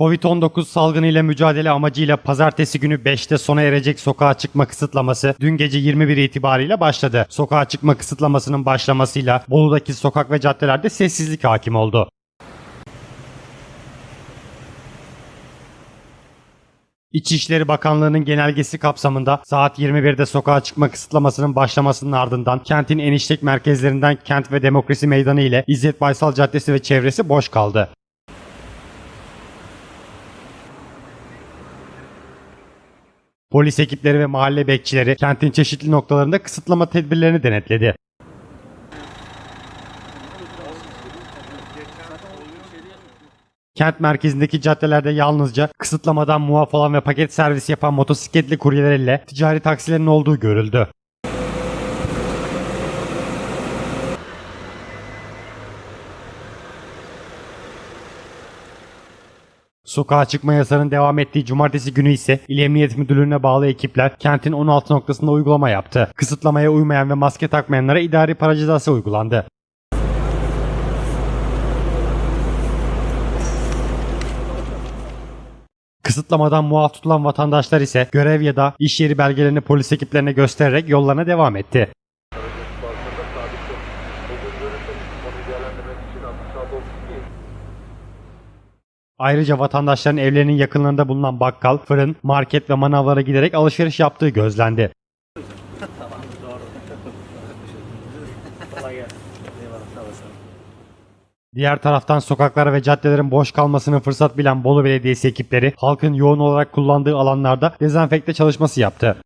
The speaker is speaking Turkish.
Covid-19 salgını ile mücadele amacıyla pazartesi günü 5'te sona erecek sokağa çıkma kısıtlaması dün gece 21 itibariyle başladı. Sokağa çıkma kısıtlamasının başlamasıyla Bolu'daki sokak ve caddelerde sessizlik hakim oldu. İçişleri Bakanlığı'nın genelgesi kapsamında saat 21'de sokağa çıkma kısıtlamasının başlamasının ardından kentin eniştek merkezlerinden Kent ve Demokrasi Meydanı ile İzzet Baysal Caddesi ve çevresi boş kaldı. Polis ekipleri ve mahalle bekçileri kentin çeşitli noktalarında kısıtlama tedbirlerini denetledi. Kent merkezindeki caddelerde yalnızca kısıtlamadan muaf olan ve paket servis yapan motosikletli kuryeler ile ticari taksilerin olduğu görüldü. Sokağa çıkma yasağının devam ettiği cumartesi günü ise İl Emniyet Müdürlüğü'ne bağlı ekipler kentin 16 noktasında uygulama yaptı. Kısıtlamaya uymayan ve maske takmayanlara idari para cezası uygulandı. Kısıtlamadan muaf tutulan vatandaşlar ise görev ya da iş yeri belgelerini polis ekiplerine göstererek yollarına devam etti. Ayrıca vatandaşların evlerinin yakınlarında bulunan bakkal, fırın, market ve manavlara giderek alışveriş yaptığı gözlendi. Diğer taraftan sokaklara ve caddelerin boş kalmasını fırsat bilen Bolu Belediyesi ekipleri halkın yoğun olarak kullandığı alanlarda dezenfekte çalışması yaptı.